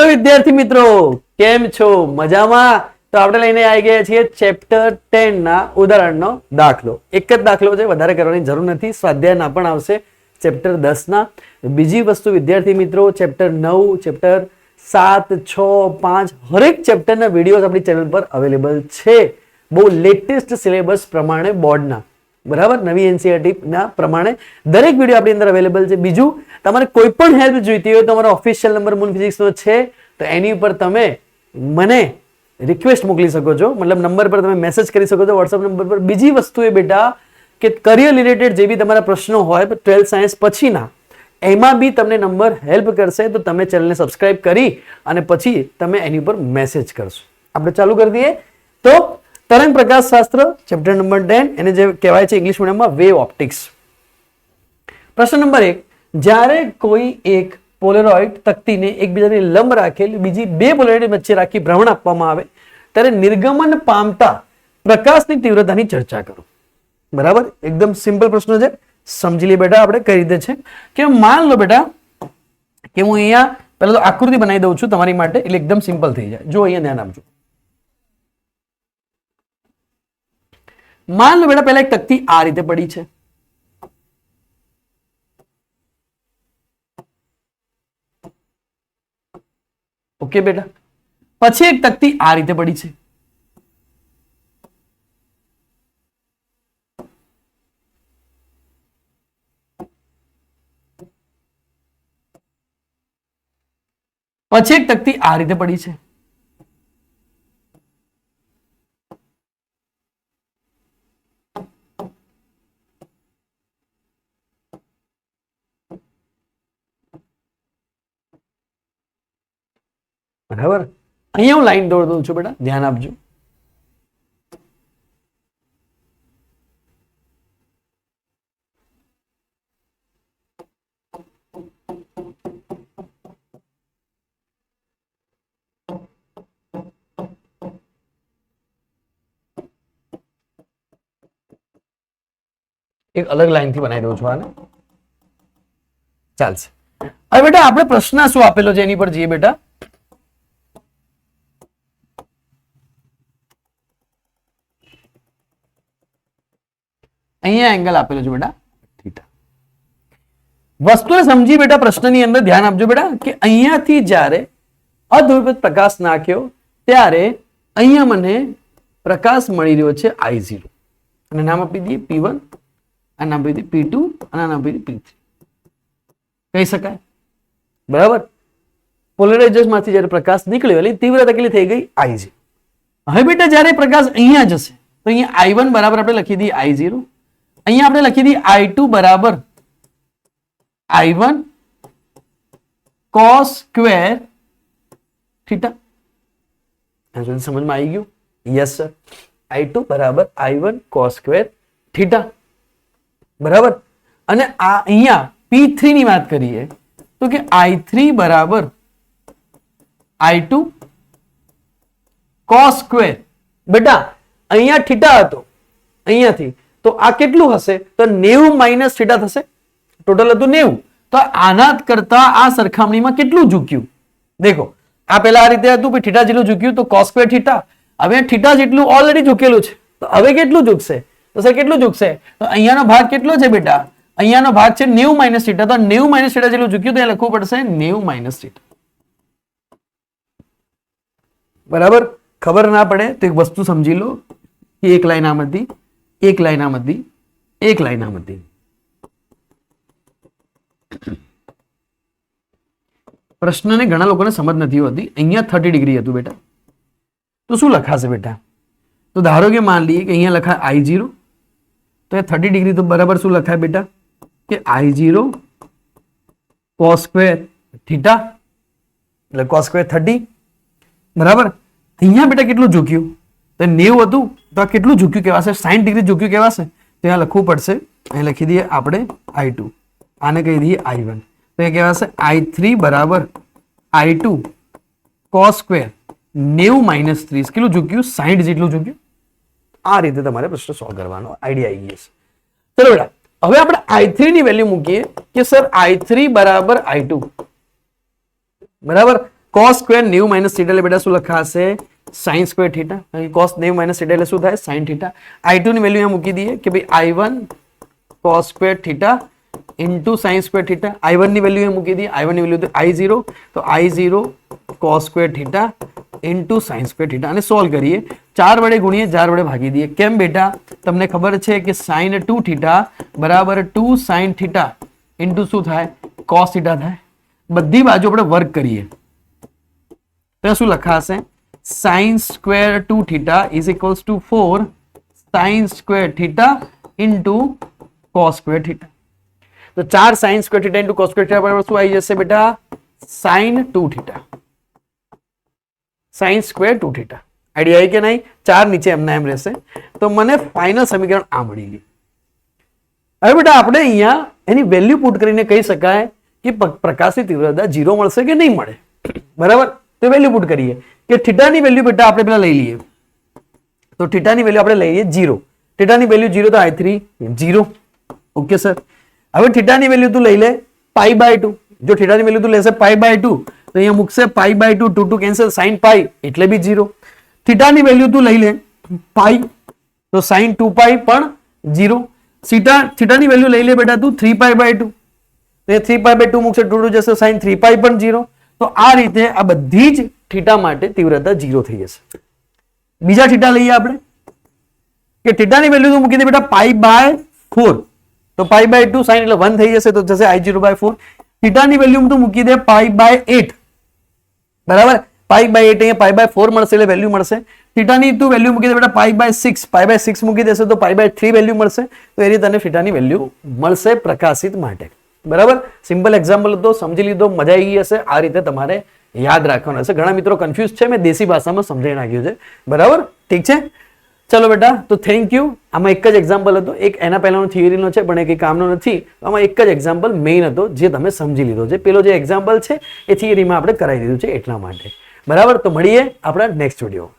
Hello વિદ્યાર્થી મિત્રો, કેમ છો? મજામાં? તો આપણે લઈને આવી ગયા છીએ ચેપ્ટર ટેન ના ઉદાહરણનો દાખલો. એક જ દાખલો છે, વધારે કરવાની જરૂર નથી, સ્વાધ્યાયના પણ આવશે ચેપ્ટર દસ ના. બીજી વસ્તુ વિદ્યાર્થી મિત્રો ચેપ્ટર નવ ચેપ્ટર સાત, છ, પાંચ, હરેક ચેપ્ટરના વિડીયોઝ આપણી ચેનલ પર અવેલેબલ છે. બહુ લેટેસ્ટ સિલેબસ પ્રમાણે બોર્ડના બરાબર? નવી એનસીઆરટી ના પ્રમાણે દરેક વીડિયો આપણી અંદર અવેલેબલ છે. બીજું, તમારે કોઈ પણ હેલ્પ જોઈતી હોય તો અમારો ઓફિશિયલ નંબર મૂન ફિઝિક્સનો છે, તો એની ઉપર તમે મને રિક્વેસ્ટ મોકલી શકો છો. મતલબ નંબર પર તમે મેસેજ કરી શકો છો વોટ્સઅપ નંબર પર. બીજી વસ્તુ એ બેટા કે કરિયર રિલેટેડ જે બી તમારા પ્રશ્નો હોય ટ્વેલ્થ સાયન્સ પછીના, એમાં બી તમને નંબર હેલ્પ કરશે, તો તમે ચેનલને સબસ્ક્રાઇબ કરી અને પછી તમે એની ઉપર મેસેજ કરશો. આપણે ચાલુ કરી દઈએ. તો તરંગ પ્રકાશ શાસ્ત્ર ચેપ્ટર નંબર ટેન એને જે કહેવાય છે ઇંગ્લિશ મીડિયમમાં વેવ ઓપ્ટિક્સ પ્રશ્ન નંબર એક, જ્યારે કોઈ એક પોલેરોઇડ તકતીને એકબીજાની લંબ રાખેલ, બીજી બે પોલેરોઇડ વચ્ચે રાખી ભ્રમણ આપવામાં આવે, ત્યારે નિર્ગમન પામતા પ્રકાશની તીવ્રતાની ચર્ચા કરો. બરાબર? એકદમ સિમ્પલ પ્રશ્ન છે. સમજી લઈએ બેટા આપણે કઈ રીતે છે? કે માન લો બેટા કે હું અહીંયા પહેલા તો આકૃતિ બનાવી દઉં છું તમારી માટે, એટલે એકદમ સિમ્પલ થઈ જાય. જો અહીંયા ધ્યાન આપજો. માન લો બેટા, પહેલા એક તકતી આ રીતે પડી છે. ઓકે બેટા? પછી એક તકતી આ રીતે પડી છે. પછી એક તકતી આ રીતે પડી છે. બરાબર? અહીંયા હું લાઈન દોડ દઉં છું બેટા, ધ્યાન આપજો. એક અલગ લાઈનથી બનાવી દઉં છું આને. ચાલશે. હવે બેટા, આપણે પ્રશ્ન શું આપેલો છે એની પર જઈએ બેટા? અહીંયા એંગલ આપેલો છે બેટા થીટા વસ્તુને સમજી બેટા પ્રશ્નની અંદર ધ્યાન આપજો બેટા કે અહીંયાથી જ્યારે અધ્રુવિત પ્રકાશ નાખ્યો, ત્યારે અહીંયા મને પ્રકાશ મળી રહ્યો છે આઈ ઝીરો અને નામ આપી દઈએ પી વન આ આપી દઈએ પી ટુ અને નામ આપી દઈએ પી થ્રી કહી શકાય? બરાબર? પોલરાઇઝર્સમાંથી જ્યારે પ્રકાશ નીકળ્યો, એટલે તીવ્રતા કેટલી થઈ ગઈ? આઈ ઝીરો હવે બેટા જ્યારે પ્રકાશ અહીંયા જશે, તો અહીંયા આઈ વન બરાબર આપણે લખી દઈએ આઈ ઝીરો અહીંયા આપણે લખી દઈએ આઈ ટુ બરાબર. I one cos square theta સમજમાં આવી ગયું? યસ સર આઈ ટુ બરાબર I one cos square theta બરાબર? અને આ અહીંયા પી થ્રી ની વાત કરીએ, તો કે આઈ થ્રી બરાબર આઈ ટુ કોસ સ્ક્વેર બેટા, અહીંયા થીટા હતો. અહીંયાથી તો આ કેટલું હશે? તો નેવું માઇનસ થીટા થશે. ટોટલ હતું નેવું. તો આના કરતા આ સરખામણીમાં કેટલું ઝૂક્યું? દેખો, આ પેલા આ રીતે હતું થીટા જેટલું ઝૂક્યું, તો કોસ્ક્વેર થીટા હવે થીટા જેટલું ઓલરેડી ઝૂકેલું છે. તો હવે કેટલું ઝૂકશે? તો સર કેટલું ઝૂકશે? તો અહીંયાનો ભાગ કેટલો છે બેટા? અહીંયાનો ભાગ છે નેવું માઇનસ થીટા તો નેવું માઇનસ થીટા જેટલું ઝૂક્યું, તો એ લખવું પડશે નેવું માઇનસ થીટા બરાબર? ખબર ના પડે, તો એક વસ્તુ સમજી લો. કે એક લાઈન આમ હતી. એક લાઈન આમ હતી પ્રશ્નને ઘણા લોકોને સમજ નથી હોતી. અહીંયા થર્ટી ડિગ્રી હતું બેટા. તો શું લખાશે બેટા? તો ધારો કે માન લઈએ કે અહીંયા લખાય આઈ જીરો તો એ થર્ટી ડિગ્રી તો બરાબર શું લખાય બેટા? કે I zero cos square theta એટલે કોસ્ક્વેર થર્ટી બરાબર? અહીંયા બેટા કેટલું ઝૂક્યું? તો નેવું હતું. તો આ કેટલું ઝૂક્યું કહેવાશે? સાઠ ડિગ્રી ઝૂક્યું કહેવાશે? તો અહીંયા લખવું પડશે. અહીં લખી દઈએ આપણે આઈ આને કહી દઈએ આઈ વન તો એ કહેવાશે આઈ થ્રી બરાબર આઈ ટુ કોસ સ્ક્વેર નેવું માઇનસ ત્રીસ. કેટલું ઝૂક્યું સાઈઠ જેટલું ઝૂક્યું આ રીતે તમારે પ્રશ્ન સોલ્વ કરવાનો આઈડિયા આવી જશે ચલો બેટા, હવે આપણે આઈ થ્રી ની વેલ્યુ મૂકીએ કે સર આઈ થ્રી બરાબર આઈ ટુ બરાબર? કોસ સ્ક્વેર નેવું માઇનસ થીટા એટલે બેટા શું લખાશે? સાઇન સ્ક્વેર થીટા કોસ નેવ માઇનસ થીટા એટલે શું થાય? સાઇન થીટા આઈ ટુ ની વેલ્યુ અહીંયા મૂકી દઈએ કે ભાઈ I one cos square theta into sine square theta I વનની વેલ્યુ મૂકી દઈએ. આઈ વનની વેલ્યુ આઈ ઝીરો તો I zero cos square theta into sine square theta અને સોલ્વ કરીએ. ચાર વડે ગુણીએ, ચાર વડે ભાગી દઈએ. કેમ બેટા? તમને ખબર છે કે સાઇન ટુ થીટા બરાબર ટુ સાઇન થીટા ઇન્ટુ શું થાય? કોસ થીટા થાય. બધી બાજુ આપણે વર્ક કરીએ. ત્યાં શું લખાશે? Sine square two theta is equals to four sine square theta into cos square theta તો ચાર sine square theta into cos square theta બરાબર શું આવી જશે બેટા sine two theta sine square two theta idea આવી કે નહીં ચાર નીચે એમના એમ રહેશે તો મને ફાઇનલ સમીકરણ આ મળી ગયું હવે બેટા આપણે અહીંયા એની વેલ્યુ પુટ કરીને કહી શકાય કે પ- પ્રકાશની તીવ્રતા જીરો મળશે કે નહીં મળે બરાબર તો વેલ્યુ પુટ કરીએ કે થીટાની વેલ્યુ બેટા આપણે પેલા લઈ લઈએ તો થીટાની વેલ્યુ આપણે લઈએ જીરો થીટાની વેલ્યુ જીરો તો I three zero okay sir હવે થીટાની વેલ્યુ તું લઈ લે પાઈ બાય ટુ જો થીટાની વેલ્યુ તું લેશે પાઈ બાય ટુ તો અહીંયા મૂકશે pi by two two two cancel sine pi એટલે બી જીરો થીટાની વેલ્યુ તું લઈ લે પાઈ તો સાઈન ટુ પાઈ પણ જીરો થીટા થીટાની વેલ્યુ લઈ લે બેટા તું થ્રી પાઈ બાય ટુ તો એ થ્રી પાઈ બાય ટુ મૂકશે ટુ ટુ જશે સાઈન થ્રી પાઈ પણ જીરો તો આ રીતે આ બધી જ થીટા માટે તીવ્રતા જીરો થઈ જશે. બીજા થીટા લઈએ આપણે. કે થીટાની વેલ્યુ મૂકી દે બેટા પાઈ બાય ફોર તો પાઈ બાય ટુ સાઈન એટલે વન થઈ જશે તો જશે આઈ જીરો બાય ફોર થીટાની વેલ્યુ તો મૂકી દે પાઈ બાય એટ બરાબર? પાઈ બાય એટ અહીંયા પાઈ બાય ફોર મળશે એટલે વેલ્યુ મળશે. થીટાની તું વેલ્યુ મૂકી દે બેટા pi by six pi by six મૂકી દેશે તો પાઈ બાય થ્રી વેલ્યુ મળશે. તો એ રીતે તને થીટાની વેલ્યુ મળશે પ્રકાશિત માટે. બરાબર? સિમ્પલ એક્ઝામ્પલ હતો સમજી લીધો, મજા આવી ગઈ હશે. આ રીતે તમારે યાદ રાખવાનું હશે. ઘણા મિત્રો કન્ફ્યુઝ છે, મેં દેશી ભાષામાં સમજાવી નાખ્યું છે. બરાબર? ઠીક છે? ચલો બેટા, તો થેન્ક યુ આમાં એક જ એક્ઝામ્પલ હતો. એક એના પહેલાનો થિયરીનો છે, પણ એ કંઈ કામનો નથી. આમાં એક જ એક્ઝામ્પલ મેઇન હતો, જે તમે સમજી લીધો છે. પેલો જે એક્ઝામ્પલ છે, એ થિયરીમાં આપણે કરાવી દીધું છે એટલા માટે. બરાબર? તો મળીએ આપણા નેક્સ્ટ વીડિયો